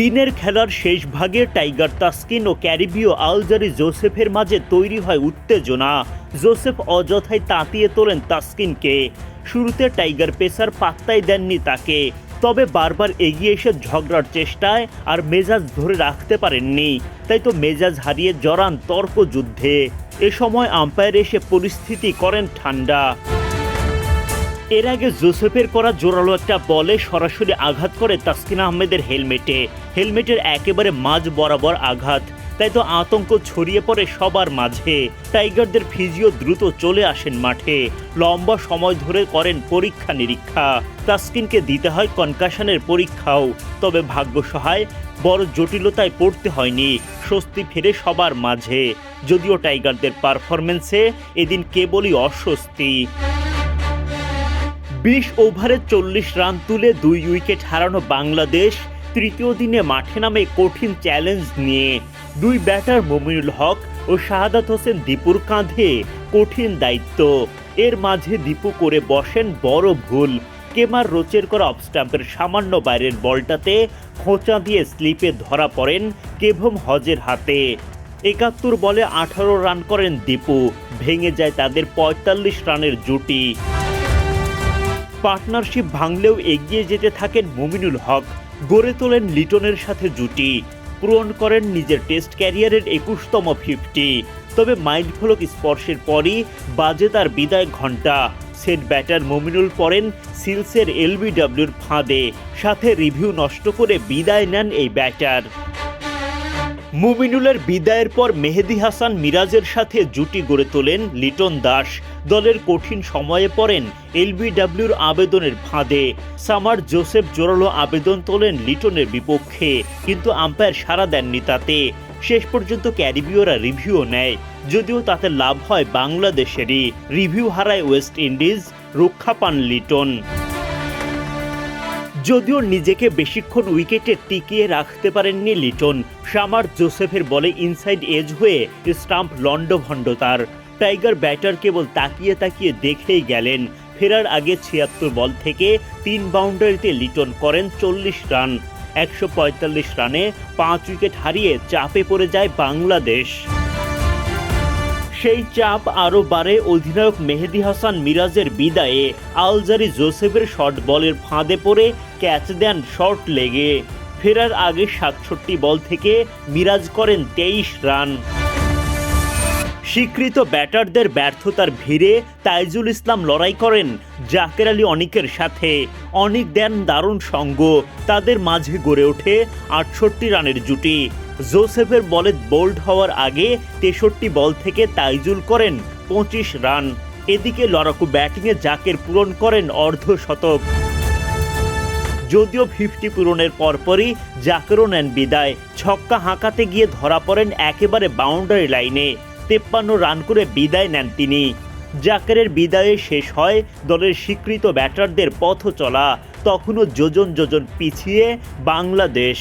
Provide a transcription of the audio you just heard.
দিনের খেলার শেষ ভাগে টাইগার তাস্কিন ও ক্যারিবীয় আলজারি জোসেফের মাঝে তৈরি হয় উত্তেজনা। জোসেফ অযথায় তাতিয়ে তোলেন তাস্কিনকে। শুরুতে টাইগার পেসার পাত্তাই দেননি তাকে। তবে বারবার এগিয়ে এসে ঝগড়ার চেষ্টায় আর মেজাজ ধরে রাখতে পারেননি। তাই তো মেজাজ হারিয়ে জড়ান তর্ক যুদ্ধে এ সময় আম্পায়ার এসে পরিস্থিতি করেন ঠান্ডা। এর আগে জোসেফের করা জোরালো একটা বলে সরাসরি আঘাত করে তাসকিন আহমেদের হেলমেটে। হেলমেটের একেবারে মাঝ বরাবর আঘাত। তাই তো আতঙ্ক ছড়িয়ে পড়ে সবার মাঝে। টাইগারদের ফিজিও দ্রুত চলে আসেন মাঠে। লম্বা সময় ধরে করেন পরীক্ষা নিরীক্ষা। তাসকিনকে দিতে হয় কনকাশনের পরীক্ষাও। তবে ভাগ্য সহায় বড় জটিলতায় পড়তে হয়নি। স্বস্তি ফেরে সবার মাঝে। যদিও টাইগারদের পারফরমেন্সে এদিন কেবলই অস্বস্তি। বিশ ওভারে চল্লিশ রান তুলে দুই উইকেট হারানো বাংলাদেশ তৃতীয় দিনে মাঠে নামে কঠিন চ্যালেঞ্জ নিয়ে। দুই ব্যাটার মমিনুল হক ও শাহাদাত হোসেন দীপুর কাঁধে কঠিন দায়িত্ব। এর মাঝে দীপু করে বসেন বড় ভুল। কেমার রোচের করা অফ স্টাম্পের সামান্য বাইরের বলটাতে খোঁচা দিয়ে স্লিপে ধরা পড়েন কেভম হজের হাতে। একাত্তর বলে আঠারো রান করেন দীপু। ভেঙে যায় তাদের পঁয়তাল্লিশ রানের জুটি। পার্টনারশিপ ভাঙলেও এগিয়ে যেতে থাকেন মুমিনুল হক। গড়ে তোলেন লিটনের সাথে জুটি। পূরণ করেন নিজের টেস্ট ক্যারিয়ারের একুশতম ফিফটি। তবে মাইন্ড ফলক স্পর্শের পরই বাজে তার বিদায় ঘণ্টা সেট ব্যাটার মুমিনুল পড়েন সিলসের এলবিডব্লিউর ফাঁদে। সাথে রিভিউ নষ্ট করে বিদায় নেন এই ব্যাটার। মুমিনুলের বিদায়ের পর মেহেদি হাসান মিরাজের সাথে জুটি গড়ে তোলেন লিটন দাস। দলের কঠিন সময়ে পড়েন এলবিডব্লিউর আবেদনের ফাঁদে। সামার জোসেফ জোরালো আবেদন তোলেন লিটনের বিপক্ষে, কিন্তু আম্পায়ার সাড়া দেননি তাতে। শেষ পর্যন্ত ক্যারিবীয়রা রিভিউ নেয়, যদিও তাতে লাভ হয় বাংলাদেশেরই। রিভিউ হারায় ওয়েস্ট ইন্ডিজ, রক্ষা পান লিটন। যদিও নিজেকে বেশিক্ষণ উইকেটে টিকিয়ে রাখতে পারেননি লিটন, সামার জোসেফের বলে ইনসাইড এজ হয়ে স্টাম্প লন্ডভণ্ড তার। টাইগার ব্যাটার কেবল তাকিয়ে তাকিয়ে দেখেই গেলেন, ফেরার আগে ছিয়াত্তর বল থেকে তিন বাউন্ডারিতে লিটন করেন চল্লিশ রান। একশো পঁয়তাল্লিশ রানে পাঁচ উইকেট হারিয়ে চাপে পড়ে যায় বাংলাদেশ। সেই চাপ আরও বাড়ে অধিনায়ক মেহেদি হাসান মিরাজের বিদায়ে। আলজারি জোসেফের শর্ট বলের ফাঁদে পড়ে ক্যাচ দেন শর্ট লেগে। ফেরার আগে সাতষট্টি বল থেকে মিরাজ করেন তেইশ রান। স্বীকৃত ব্যাটারদের ব্যর্থতার ভিড়ে তাইজুল ইসলাম লড়াই করেন জাকের আলী অনিকের সাথে। অনিক দেন দারুণ সঙ্গ, তাদের মাঝে গড়ে ওঠে আটষট্টি রানের জুটি। জোসেফের বলে বোল্ড হওয়ার আগে তেষট্টি বল থেকে তাইজুল করেন পঁচিশ রান। এদিকে লড়াকু ব্যাটিংয়ে জাকের পূরণ করেন অর্ধ শতক। যদিও ফিফটি পূরণের পরপরই জাকেরও নেন বিদায়, ছক্কা হাঁকাতে গিয়ে ধরা পড়েন একেবারে বাউন্ডারি লাইনে। তেপ্পান্ন রান করে বিদায় নেন তিনি। জাকেরের বিদায়ে শেষ হয় দলের স্বীকৃত ব্যাটারদের পথ চলা তখনও যোজন যোজন পিছিয়ে বাংলাদেশ।